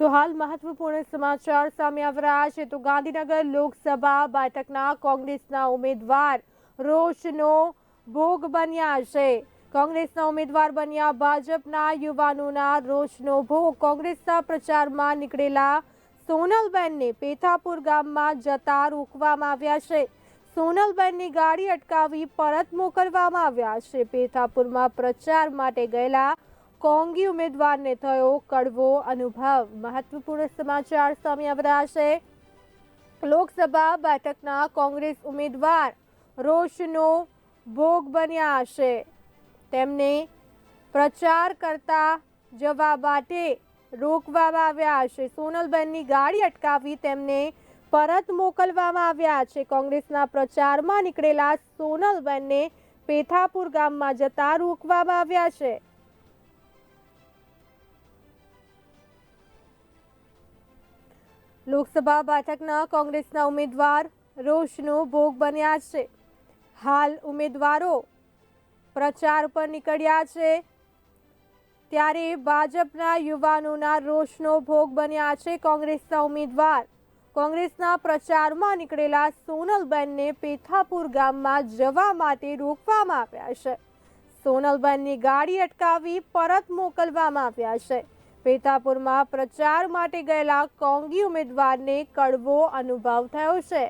તો હાલ મહત્વપૂર્ણ સમાચાર સામે આવી રહ્યા છે. તો ગાંધીનગર લોકસભા બેઠકના કોંગ્રેસના ઉમેદવાર રોષનો ભોગ બન્યા છે. કોંગ્રેસના ઉમેદવાર બન્યા ભાજપના યુવાનોના રોષનો ભોગ. કોંગ્રેસના પ્રચારમાં નીકળેલા સોનલબેનને પેથાપુર ગામમાં જતા રોકવામાં આવ્યા છે. સોનલબેનની ગાડી અટકાવી પરત મોકલવામાં આવ્યા છે. પેથાપુરમાં પ્રચાર માટે ગયેલા કોંગી ઉમેદવારને થયો કડવો અનુભવ. મહત્વપૂર્ણ સમાચાર સામે આવ્યા છે. લોકસભા બેઠકના કોંગ્રેસ ઉમેદવાર રોષનો ભોગ બન્યા છે. તેમને પ્રચાર કરતા જવા માટે રોકવામાં આવ્યા છે. સોનલબેનની ગાડી અટકાવી તેમને પરત મોકલવામાં આવ્યા છે. કોંગ્રેસના પ્રચારમાં નીકળેલા સોનલબેનને પેથાપુર ગામમાં જતા રોકવામાં આવ્યા છે. લોકસભા બેઠકના કોંગ્રેસના ઉમેદવાર રોષનો ભોગ બન્યા છે. હાલ ઉમેદવારો પ્રચાર પર નીકળ્યા છે. ત્યારે ભાજપના યુવાનોના રોષનો ભોગ બન્યા છે કોંગ્રેસના ઉમેદવાર. કોંગ્રેસના પ્રચારમાં નીકળેલા સોનલબેનને પેથાપુર ગામમાં જવા માટે રોકવામાં આવ્યા છે. સોનલબેનની ગાડી અટકાવી પરત મોકલવામાં આવ્યા છે. પેથાપુરમાં પ્રચાર માટે ગયેલા કોંગી ઉમેદવારને કડવો અનુભવ થયો છે.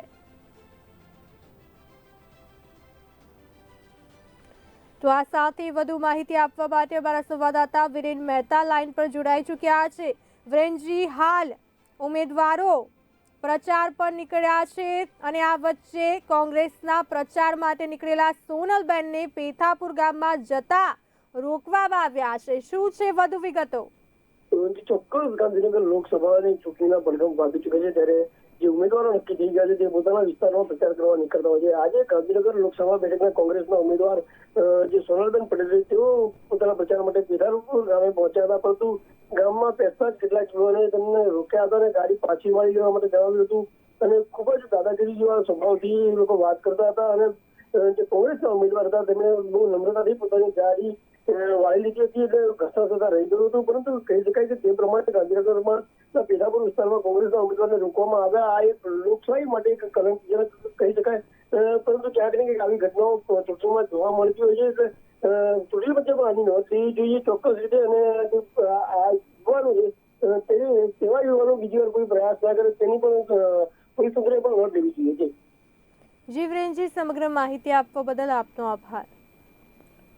તો આ સાથે વધુ માહિતી આપવા માટે અમારા સંવાદદાતા વિરેન મહેતા લાઈન પર જોડાઈ ચૂક્યા છે. વિરેનજી, હાલ ઉમેદવારો પ્રચાર પર નીકળ્યા છે અને આ વચ્ચે કોંગ્રેસના પ્રચાર માટે નીકળેલા સોનલબેનને પેથાપુર ગામમાં જતા રોકવામાં આવ્યા છે. શું છે વધુ વિગતો? પરંતુ ચોક્કસ ગાંધીનગર લોકસભાની ચૂંટણીના પડઘમ વાગી ચૂક્યા છે ત્યારે જે ઉમેદવારો નક્કી થઈ ગયા છે તે પોતાના વિસ્તારમાં પ્રચાર કરવા નીકળતા હોય છે. આજે ગાંધીનગર લોકસભા બેઠકના કોંગ્રેસના ઉમેદવાર જે સોનલબેન પટેલ છે, તેઓ પોતાના પ્રચાર માટે પેઢારૂપુર ગામે પહોંચ્યા હતા, પરંતુ ગામમાં પહેરતા જ કેટલાક યુવાનોએ તેમને રોક્યા હતા અને ગાડી પાછી વાળી લેવા માટે જણાવ્યું હતું. અને ખૂબ જ દાદાગીરી જેવા સ્વભાવથી લોકો વાત કરતા હતા અને જે કોંગ્રેસના ઉમેદવાર હતા તેમણે બહુ નમ્રતાથી પોતાની ગાડી વાળી લીધી હતી એટલે ઘસતા થતા રહી ગયું હતું, પરંતુ કહી શકાય કે તે પ્રમાણે ગાંધીનગરમાં પેઢાપુર વિસ્તારમાં કોંગ્રેસના ઉમેદવારને રોકવામાં આવ્યા. આ એક લોકશાહી માટે એક કલંકજનક કહી શકાય. પરંતુ ક્યાંક ને ક્યાંક આવી ઘટનાઓ ચૂંટણીમાં જોવા મળતી હોય છે, એટલે ચૂંટણી પંચે પણ આની નોંધ જોઈએ ચોક્કસ રીતે અને યુવાનો છે તેવા યુવાનો બીજી વાર કોઈ પ્રયાસ ના કરે, તેની પણ પોલીસ તંત્રએ પણ નોંધ લેવી જોઈએ. છે જી વિરેનજી સમગ્ર માહિતી આપવા બદલ આપનો આભાર.